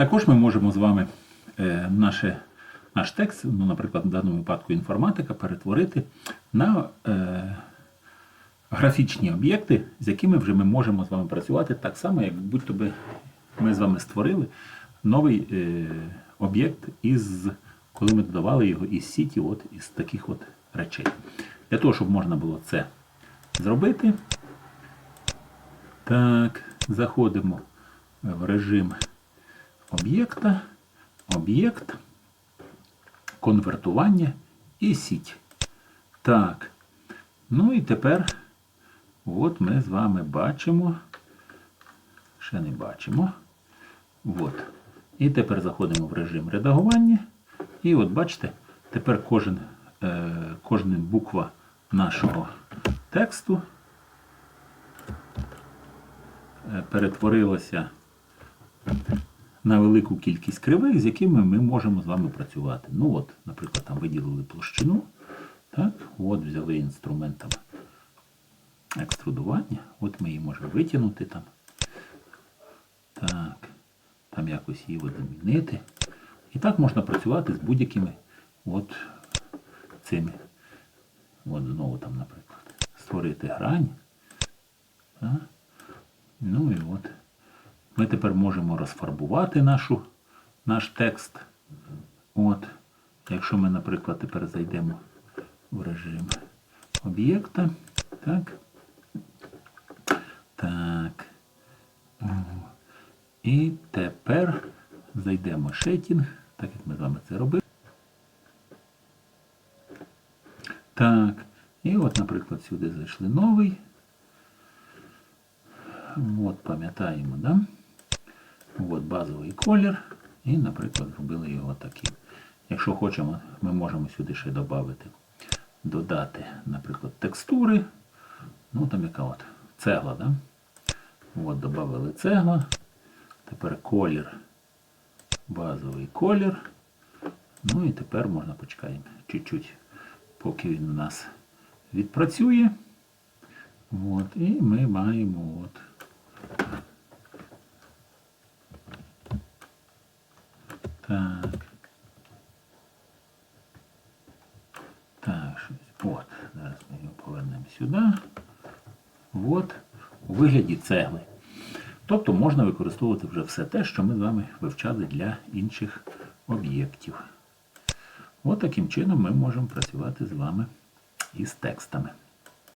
Також ми можемо з вами е, наше, наш текст, ну, наприклад, в даному випадку інформатика, перетворити на е, графічні об'єкти, з якими вже ми можемо з вами працювати так само, як будь-то би ми з вами створили новий е, об'єкт, із, коли ми додавали його із сіті, от, із таких от речей. Для того, щоб можна було це зробити, так, заходимо в режим об'єкта, об'єкт, конвертування і сіть. Так. Ну і тепер от ми з вами бачимо. Ще не бачимо. От. І тепер заходимо в режим редагування. І от бачите, тепер кожен, е, кожна буква нашого тексту е, перетворилася на велику кількість кривих, з якими ми можемо з вами працювати. Ну от, наприклад, там виділили площину. Так, от взяли інструмент там екструдування. От ми її можемо витягнути там. Так, там якось її от замінити. І так можна працювати з будь-якими от цими. От знову там, наприклад, створити грань. Так. Ну і от. Ми тепер можемо розфарбувати нашу, наш текст. От. Якщо ми, наприклад, тепер зайдемо в режим об'єкта. Так. Так. І тепер зайдемо в шетінг, так як ми з вами це робили. Так. І от, наприклад, сюди зайшли новий. От, пам'ятаємо, да? От базовий колір. І, наприклад, зробили його таким. Якщо хочемо, ми можемо сюди ще додати, додати, наприклад, текстури. Ну, там яка от цегла, да? От, додали цегла. Тепер колір, базовий колір. Ну і тепер можна почекаємо чуть-чуть, поки він у нас відпрацює. От, і ми маємо от. Так. Так, щось. От. Зараз ми його повернемо сюди. От. У вигляді цегли. Тобто можна використовувати вже все те, що ми з вами вивчали для інших об'єктів. От таким чином ми можемо працювати з вами із текстами.